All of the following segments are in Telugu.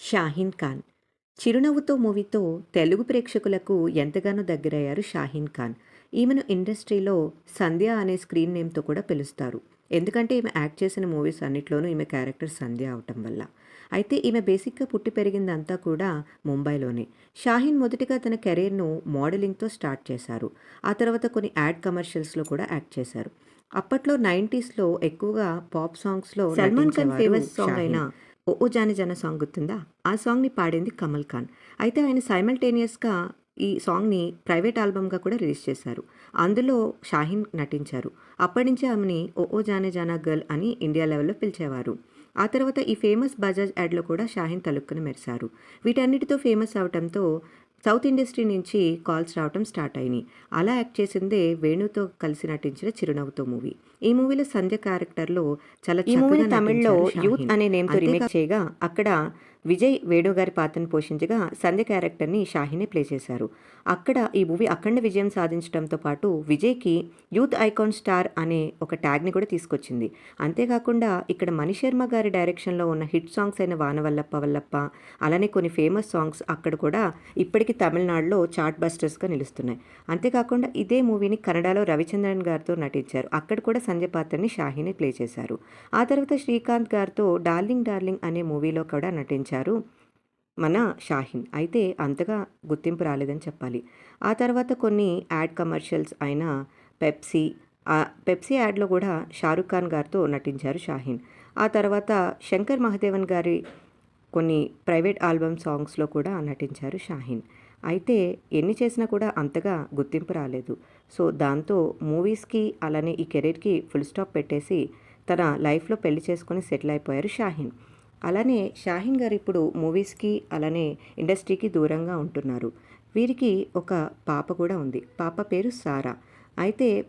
షాహీన్ ఖాన్. చిరునవ్వుతో మూవీతో తెలుగు ప్రేక్షకులకు ఎంతగానో దగ్గరయ్యారు షాహీన్ ఖాన్. ఈమెను ఇండస్ట్రీలో సంధ్య అనే స్క్రీన్ నేమ్తో కూడా పిలుస్తారు. ఎందుకంటే ఈమె యాక్ట్ చేసిన మూవీస్ అన్నిట్లోనూ ఈమె క్యారెక్టర్ సంధ్య అవటం వల్ల. అయితే ఈమె బేసిక్గా పుట్టి పెరిగిందంతా కూడా ముంబైలోనే. షాహీన్ మొదటిగా తన కెరీర్ను మోడలింగ్తో స్టార్ట్ చేశారు. ఆ తర్వాత కొన్ని యాడ్ కమర్షియల్స్లో కూడా యాక్ట్ చేశారు. అప్పట్లో నైంటీస్లో ఎక్కువగా పాప్ సాంగ్స్లో సల్మాన్ ఖాన్ ఫేమస్ సాంగ్ అయిన ఓ ఓ జాని జన సాంగ్ గుర్తుందా? ఆ సాంగ్ని పాడింది కమల్ ఖాన్. అయితే ఆయన సైమల్టేనియస్గా ఈ సాంగ్ని ప్రైవేట్ ఆల్బమ్గా కూడా రిలీజ్ చేశారు. అందులో షాహీన్ నటించారు. అప్పటి నుంచి ఆమెని ఓ ఓ జానే జానా గర్ల్ అని ఇండియా లెవెల్లో పిలిచేవారు. ఆ తర్వాత ఈ ఫేమస్ బజాజ్ యాడ్లో కూడా షాహీన్ తలుక్కుని మెరిశారు. వీటన్నిటితో ఫేమస్ అవటంతో సౌత్ ఇండస్ట్రీ నుంచి కాల్స్ రావటం స్టార్ట్ అయినాయి అలా యాక్ట్ చేసిందే వేణుతో కలిసి నటించిన చిరునవ్వుతో మూవీ ఈ మూవీలో సంధ్య క్యారెక్టర్లో చాలా ఈ చక్కగా తమిళ్ళో యూత్. అనే నేమ్తో రీమేక్ చేయగా అక్కడ విజయ్ వేణుగారి పాత్రను పోషించగా సంధ్య క్యారెక్టర్ని షాహీనే ప్లే చేశారు. అక్కడ ఈ మూవీ అఖండ విజయం సాధించడంతో పాటు విజయ్కి యూత్ ఐకాన్ స్టార్ అనే ఒక ట్యాగ్ని కూడా తీసుకొచ్చింది. అంతేకాకుండా ఇక్కడ మణిశర్మ గారి డైరెక్షన్లో ఉన్న హిట్ సాంగ్స్ అయిన వానవల్లప్ప వల్లప్ప అలానే కొన్ని ఫేమస్ సాంగ్స్ అక్కడ కూడా ఇప్పటికీ తమిళనాడులో చార్ట్ బస్టర్స్గా నిలుస్తున్నాయి. అంతేకాకుండా ఇదే మూవీని కన్నడలో రవిచంద్రన్ గారితో నటించారు. అక్కడ కూడా సంజయ్ పాత్రని షాహీని ప్లే చేశారు. ఆ తర్వాత శ్రీకాంత్ గారితో డార్లింగ్ డార్లింగ్ అనే మూవీలో కూడా నటించారు. మన షాహీన్. అయితే అంతగా గుర్తింపు రాలేదని చెప్పాలి. ఆ తర్వాత కొన్ని యాడ్ కమర్షియల్స్ అయిన పెప్సీ పెప్సీ యాడ్లో కూడా షారుఖ్ ఖాన్ గారితో నటించారు షాహీన్. ఆ తర్వాత శంకర్ మహదేవన్ గారి కొన్ని ప్రైవేట్ ఆల్బమ్ సాంగ్స్లో కూడా నటించారు షాహీన్. అయితే ఎన్ని చేసినా కూడా అంతగా గుర్తింపు రాలేదు. సో దాంతో మూవీస్కి అలానే ఈ కెరీర్కి ఫుల్ స్టాప్ పెట్టేసి తన లైఫ్లో పెళ్ళి చేసుకుని సెటిల్ అయిపోయారు షాహీన్. అలానే షాహీన్ గారు ఇప్పుడు మూవీస్కి అలానే ఇండస్ట్రీకి దూరంగా ఉంటున్నారు. వీరికి ఒక పాప కూడా ఉంది. పాప పేరు సారా. అయితే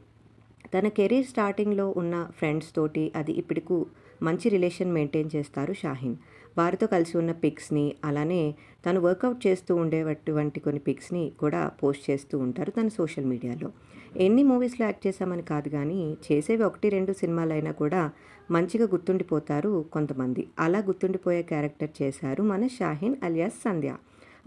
తన కెరీర్ స్టార్టింగ్లో ఉన్న ఫ్రెండ్స్ తోటి అది ఇప్పటికు మంచి రిలేషన్ మెయింటైన్ చేస్తారు షాహీన్. వారితో కలిసి ఉన్న పిక్స్ని అలానే తను వర్కౌట్ చేస్తూ ఉండేటువంటి కొన్ని పిక్స్ని కూడా పోస్ట్ చేస్తూ ఉంటారు తన సోషల్ మీడియాలో. ఎన్ని మూవీస్లో యాక్ట్ చేశామని కాదు కానీ చేసేవి ఒకటి రెండు సినిమాలైనా కూడా మంచిగా గుర్తుండిపోతారు కొంతమంది. అలా గుర్తుండిపోయే క్యారెక్టర్ చేశారు మన షాహీన్ అలియాస్ సంధ్య.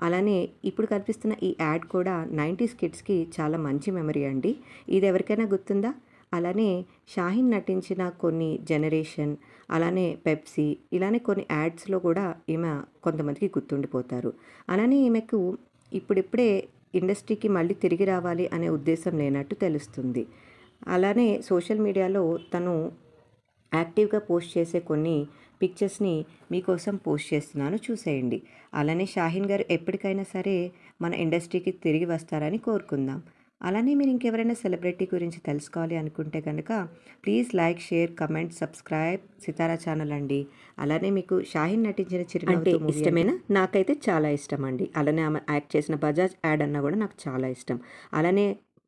అలానే ఇప్పుడు కనిపిస్తున్న ఈ యాడ్ కూడా నైంటీస్ కిడ్స్కి చాలా మంచి మెమరీ అండి. ఇది ఎవరికైనా గుర్తుందా? అలానే షాహీన్ నటించిన కొన్ని జనరేషన్ అలానే పెప్సీ ఇలానే కొన్ని యాడ్స్లో కూడా ఈమె కొంతమందికి గుర్తుండిపోతారు. అలానే ఈమెకు ఇప్పుడిప్పుడే ఇండస్ట్రీకి మళ్ళీ తిరిగి రావాలి అనే ఉద్దేశం లేనట్టు తెలుస్తుంది. అలానే సోషల్ మీడియాలో తను యాక్టివ్గా పోస్ట్ చేసే కొన్ని పిక్చర్స్ని మీకోసం పోస్ట్ చేస్తున్నాను చూసేయండి. అలానే షాహీన్ గారు ఎప్పటికైనా సరే మన ఇండస్ట్రీకి తిరిగి వస్తారని కోరుకుందాం. అలానే మీరు ఇంకెవరైనా సెలబ్రిటీ గురించి తెలుసుకోవాలి అనుకుంటే కనుక please like share comment subscribe Sitara channel అండి. అలానే మీకు షాహీన్ నటించిన చిరునవ్వుతో ఇష్టమేనా? నాకైతే చాలా ఇష్టం అండి. అలానే ఆమె యాక్ట్ చేసిన బజాజ్ యాడ్ అన్నా కూడా నాకు చాలా ఇష్టం. అలానే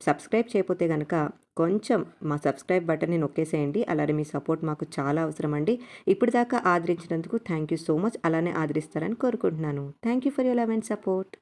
సబ్స్క్రైబ్ చేయకపోతే కనుక కొంచెం మా సబ్స్క్రైబ్ బటన్ని నొక్కేసేయండి. అలానే మీ సపోర్ట్ మాకు చాలా అవసరం అండి. ఇప్పుడు దాకా ఆదరించినందుకు థ్యాంక్ యూ సో మచ్. అలానే ఆదరిస్తారని కోరుకుంటున్నాను. Thank you for your love and support.